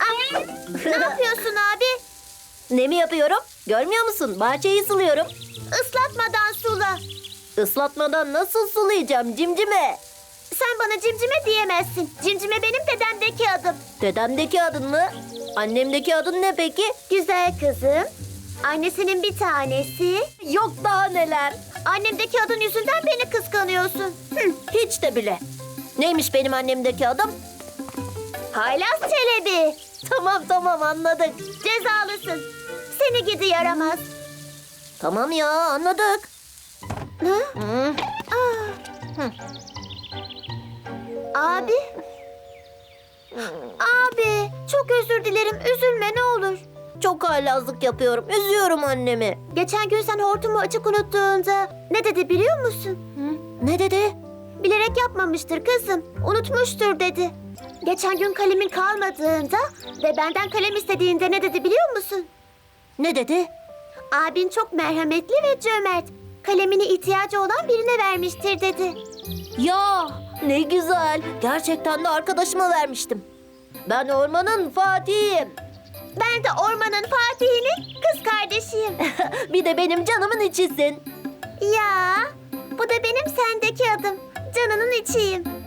Ay, ne yapıyorsun abi? Ne mi yapıyorum? Görmüyor musun? Bahçeyi suluyorum. Islatmadan sula. Islatmadan nasıl sulayacağım cimcime? Sen bana cimcime diyemezsin. Cimcime benim dedemdeki adım. Dedemdeki adın mı? Annemdeki adın ne peki? Güzel kızım. Annesinin bir tanesi. Yok daha neler. Annemdeki adın yüzünden beni kıskanıyorsun. Hı, Hiç de bile. Neymiş benim annemdeki adım? Haylaz Çelebi. Tamam tamam anladık. Cezalısın. Seni gidi yaramaz. Tamam ya anladık. Hı? Hı. Aa. Abi. Abi, çok özür dilerim. Üzülme ne olur. Çok haylazlık yapıyorum. Üzüyorum annemi. Geçen gün sen hortumu açık unuttuğunda ne dedi biliyor musun? Ne dedi? Bilerek yapmamıştır kızım. Unutmuştur dedi. Geçen gün kalemin kalmadığında ve benden kalem istediğinde ne dedi biliyor musun? Ne dedi? Abin çok merhametli ve cömert. Kalemini ihtiyacı olan birine vermiştir dedi. Ya ne güzel. Gerçekten de arkadaşıma vermiştim. Ben ormanın Fatih'im. Ben de ormanın Fatih'inin kız kardeşiyim. bir de benim canımın içisin. ya, bu da benim sendeki adım. Canının içiyim.